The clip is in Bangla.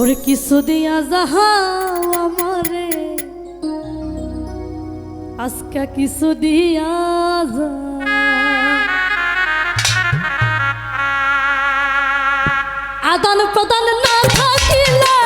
ওরে কিছু দিয়া যাহাও আমারে। আজকে কিছু দিয়া যা আদান প্রদান না থাকিলা